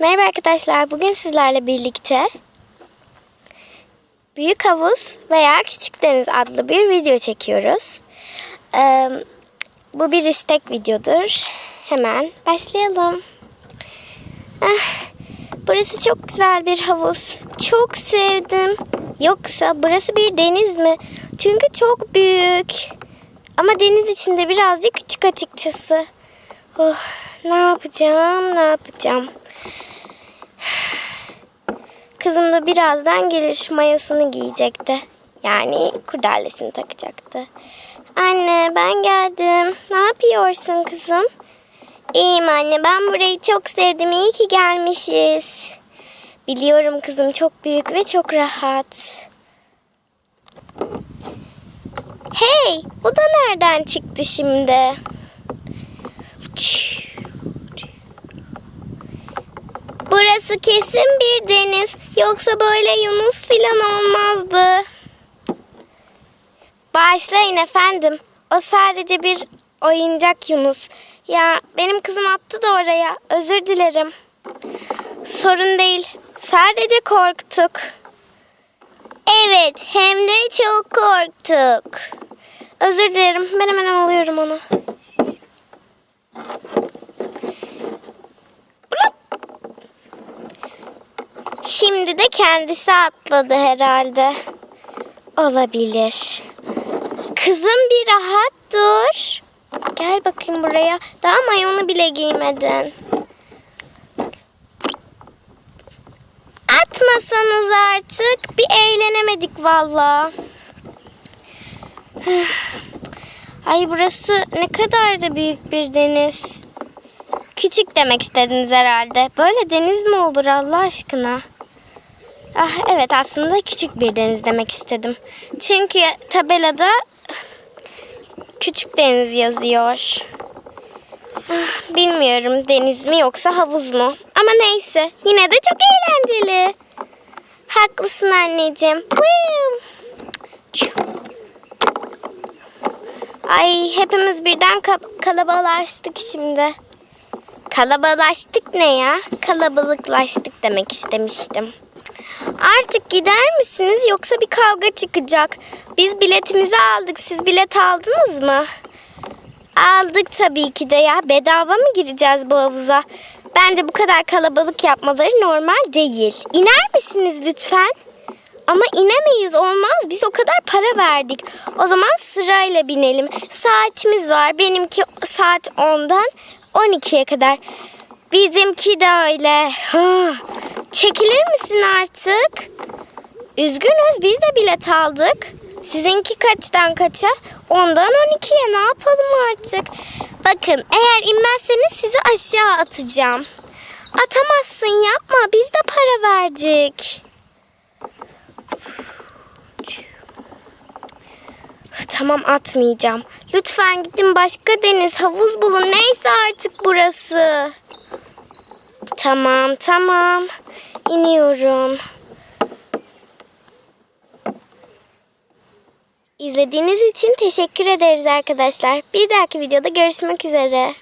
Merhaba arkadaşlar. Bugün sizlerle birlikte Büyük Havuz veya Küçük Deniz adlı bir video çekiyoruz. Ee, bu bir istek videodur. Hemen başlayalım. Ah, burası çok güzel bir havuz. Çok sevdim. Yoksa burası bir deniz mi? Çünkü çok büyük. Ama deniz içinde birazcık küçük açıkçası. Oh, ne yapacağım, ne yapacağım? Kızım da birazdan gelir mayasını giyecekti. Yani kurdalesini takacaktı. Anne ben geldim. Ne yapıyorsun kızım? İyiyim anne ben burayı çok sevdim. İyi ki gelmişiz. Biliyorum kızım çok büyük ve çok rahat. Hey bu da nereden çıktı şimdi? Burası kesin bir deniz. Yoksa böyle Yunus filan olmazdı. Bağışlayın efendim. O sadece bir oyuncak Yunus. Ya benim kızım attı da oraya. Özür dilerim. Sorun değil. Sadece korktuk. Evet, hem de çok korktuk. Özür dilerim. Ben hemen alıyorum onu. Şimdi de kendisi atladı herhalde. Olabilir. Kızım bir rahat dur. Gel bakayım buraya. Daha mayonu bile giymedin. Atmasanız artık. Bir eğlenemedik valla. Ay burası ne kadar da büyük bir deniz. Küçük demek istediniz herhalde. Böyle deniz mi olur Allah aşkına? Ah evet aslında küçük bir deniz demek istedim. Çünkü tabelada küçük deniz yazıyor. Ah, bilmiyorum deniz mi yoksa havuz mu? Ama neyse yine de çok eğlenceli. Haklısın anneciğim. Ay hepimiz birden ka- kalabalaştık şimdi. Kalabalaştık ne ya? Kalabalıklaştık demek istemiştim. Artık gider misiniz yoksa bir kavga çıkacak. Biz biletimizi aldık. Siz bilet aldınız mı? Aldık tabii ki de ya. Bedava mı gireceğiz bu havuza? Bence bu kadar kalabalık yapmaları normal değil. İner misiniz lütfen? Ama inemeyiz olmaz. Biz o kadar para verdik. O zaman sırayla binelim. Saatimiz var. Benimki saat 10'dan 12'ye kadar. Bizimki de öyle. Çekilir misin artık? Üzgünüz biz de bilet aldık. Sizinki kaçtan kaça? Ondan 12'ye ne yapalım artık? Bakın eğer inmezseniz sizi aşağı atacağım. Atamazsın yapma biz de para verdik. Tamam atmayacağım. Lütfen gidin başka deniz havuz bulun. Neyse artık burası. Tamam tamam. İniyorum. İzlediğiniz için teşekkür ederiz arkadaşlar. Bir dahaki videoda görüşmek üzere.